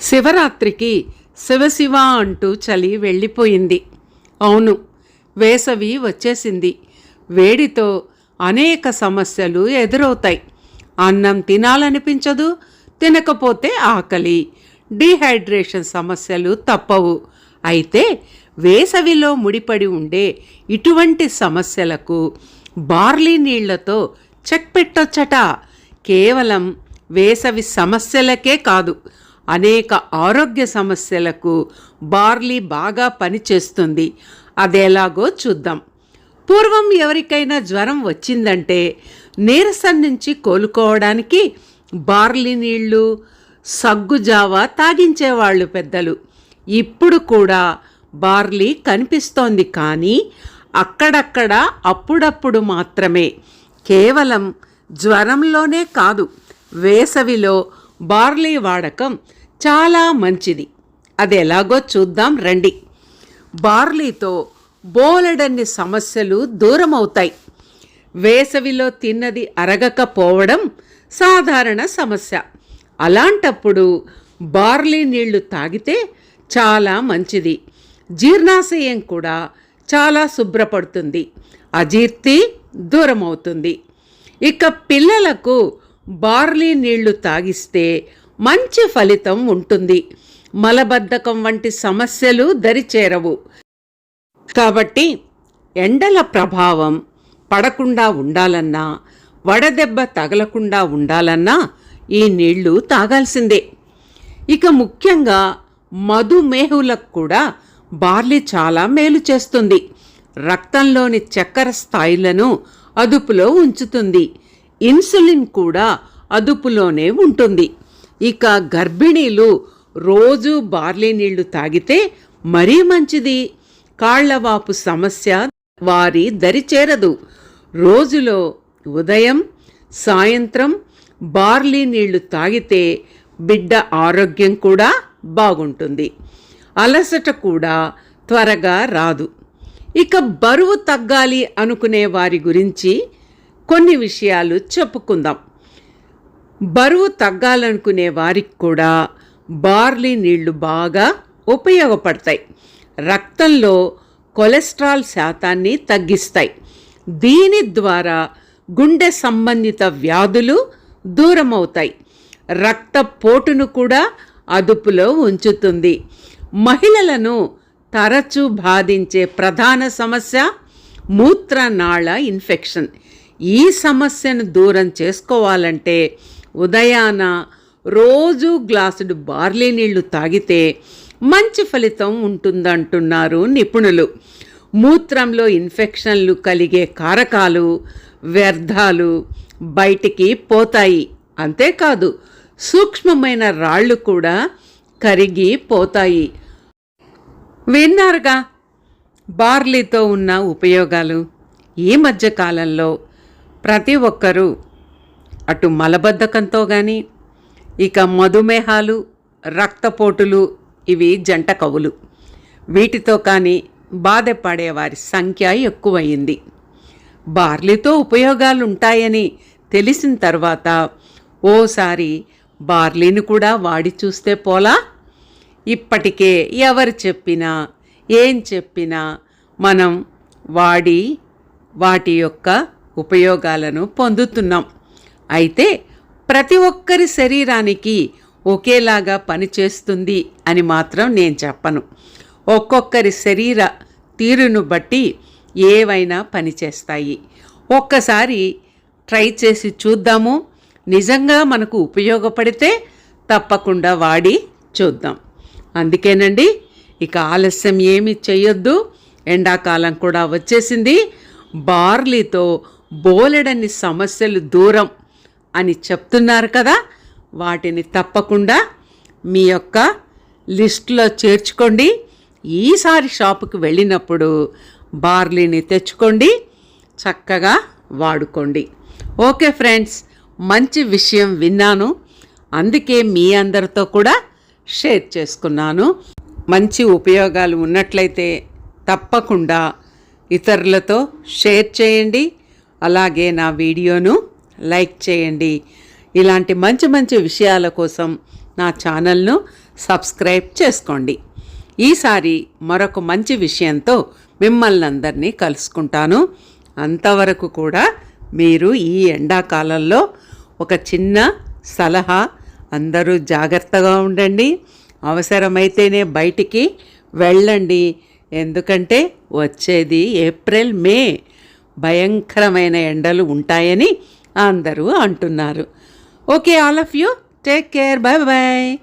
శివరాత్రికి శివశివ అంటూ చలి వెళ్ళిపోయింది. అవును వేసవి వచ్చేసింది. వేడితో అనేక సమస్యలు ఎదురవుతాయి. అన్నం తినాలనిపించదు తినకపోతే ఆకలి. డీహైడ్రేషన్ సమస్యలు తప్పవు. అయితే వేసవిలో ముడిపడి ఉండే ఇటువంటి సమస్యలకు బార్లీ నీళ్ళతో చెక్ పెట్టొచ్చట. కేవలం వేసవి సమస్యలకే కాదు అనేక ఆరోగ్య సమస్యలకు బార్లీ బాగా పనిచేస్తుంది. అదేలాగో చూద్దాం. పూర్వం ఎవరికైనా జ్వరం వచ్చిందంటే నీరసం నుంచి కోలుకోవడానికి బార్లీ నీళ్ళు సగ్గుజావ తాగించేవాళ్ళు పెద్దలు. ఇప్పుడు కూడా బార్లీ కనిపిస్తోంది కానీ అక్కడక్కడ అప్పుడప్పుడు మాత్రమే. కేవలం జ్వరంలోనే కాదు వేసవిలో బార్లీ వాడకం చాలా మంచిది. అది ఎలాగో చూద్దాం రండి. బార్లీతో బోలెడన్ని సమస్యలు దూరమవుతాయి. వేసవిలో తిన్నది అరగకపోవడం సాధారణ సమస్య. అలాంటప్పుడు బార్లీ నీళ్ళు తాగితే చాలా మంచిది. జీర్ణాశయం కూడా చాలా శుభ్రపడుతుంది. అజీర్తి దూరమవుతుంది. ఇక పిల్లలకు బార్లీ నీళ్ళు తాగిస్తే మంచి ఫలితం ఉంటుంది. మలబద్ధకం వంటి సమస్యలు దరిచేరవు. కాబట్టి ఎండల ప్రభావం పడకుండా ఉండాలన్నా వడదెబ్బ తగలకుండా ఉండాలన్నా ఈ నీళ్ళు తాగాల్సిందే. ఇక ముఖ్యంగా మధుమేహులకు కూడా బార్లీ చాలా మేలు చేస్తుంది. రక్తంలోని చక్కెర స్థాయిలను అదుపులో ఉంచుతుంది. ఇన్సులిన్ కూడా అదుపులోనే ఉంటుంది. ఇక గర్భిణీలు రోజు బార్లీ నీళ్ళు తాగితే మరీ మంచిది. కాళ్ళవాపు సమస్య వారి దరిచేరదు రోజులో ఉదయం సాయంత్రం బార్లీ నీళ్ళు తాగితే బిడ్డ ఆరోగ్యం కూడా బాగుంటుంది. అలసట కూడా త్వరగా రాదు. ఇక బరువు తగ్గాలి అనుకునే వారి గురించి కొన్ని విషయాలు చెప్పుకుందాం. బరువు తగ్గాలనుకునే వారికి కూడా బార్లీ నీళ్ళు బాగా ఉపయోగపడతాయి. రక్తంలో కొలెస్ట్రాల్ శాతాన్ని తగ్గిస్తాయి. దీని ద్వారా గుండె సంబంధిత వ్యాధులు దూరమవుతాయి. రక్తపోటును కూడా అదుపులో ఉంచుతుంది. మహిళలను తరచూ బాధించే ప్రధాన సమస్య మూత్రనాళ ఇన్ఫెక్షన్. ఈ సమస్యను దూరం చేసుకోవాలంటే ఉదయాన రోజు గ్లాసుడు బార్లీ నీళ్ళు తాగితే మంచి ఫలితం ఉంటుందంటున్నారు నిపుణులు. మూత్రంలో ఇన్ఫెక్షన్లు కలిగే కారకాలు వ్యర్థాలు బయటికి పోతాయి. అంతేకాదు సూక్ష్మమైన రాళ్ళు కూడా కరిగి పోతాయి. విన్నారుగా బార్లీతో ఉన్న ఉపయోగాలు? ఈ మధ్యకాలంలో ప్రతి ఒక్కరూ అటు మలబద్ధకంతో కానీ ఇక మధుమేహాలు రక్తపోటులు ఇవి జంట కవులు. వీటితో కానీ బాధపడే వారి సంఖ్య ఎక్కువయింది. బార్లీతో ఉపయోగాలు ఉంటాయని తెలిసిన తర్వాత ఓసారి బార్లీని కూడా వాడి చూస్తే పోలా? ఇప్పటికే ఎవరు చెప్పినా ఏం చెప్పినా మనం వాడి వాటి యొక్క ఉపయోగాలను పొందుతున్నాం. అయితే ప్రతి ఒక్కరి శరీరానికి ఒకేలాగా పనిచేస్తుంది అని మాత్రం నేను చెప్పను. ఒక్కొక్కరి శరీర తీరును బట్టి ఏవైనా పనిచేస్తాయి ఒక్కసారి ట్రై చేసి చూద్దాము. నిజంగా మనకు ఉపయోగపడితే తప్పకుండా వాడి చూద్దాం. అందుకేనండి ఇక ఆలస్యం ఏమి చేయొద్దు. ఎండాకాలం కూడా వచ్చేసింది. బార్లీతో బోలెడన్ని సమస్యలు దూరం. అని చెప్తున్నారు కదా వాటిని తప్పకుండా మీ యొక్క లిస్టులో చేర్చుకోండి. ఈసారి షాపుకి వెళ్ళినప్పుడు బార్లీని తెచ్చుకోండి చక్కగా వాడుకోండి. ఓకే ఫ్రెండ్స్ మంచి విషయం విన్నాను. అందుకే మీ అందరితో కూడా షేర్ చేసుకున్నాను. మంచి ఉపయోగాలు ఉన్నట్లయితే తప్పకుండా ఇతరులతో షేర్ చేయండి. అలాగే నా వీడియోను లైక్ చేయండి. ఇలాంటి మంచి మంచి విషయాల కోసం నా ఛానల్ను సబ్స్క్రైబ్ చేసుకోండి. ఈసారి మరొక మంచి విషయంతో మిమ్మల్ని అందరినీ కలుసుకుంటాను. అంతవరకు కూడా మీరు ఈ ఎండాకాలంలో ఒక చిన్న సలహా అందరూ జాగ్రత్తగా ఉండండి. అవసరమైతేనే బయటికి వెళ్ళండి. ఎందుకంటే వచ్చేది ఏప్రిల్ మే. భయంకరమైన ఎండలు ఉంటాయని అందరూ అంటున్నారు. Okay all of you take care bye bye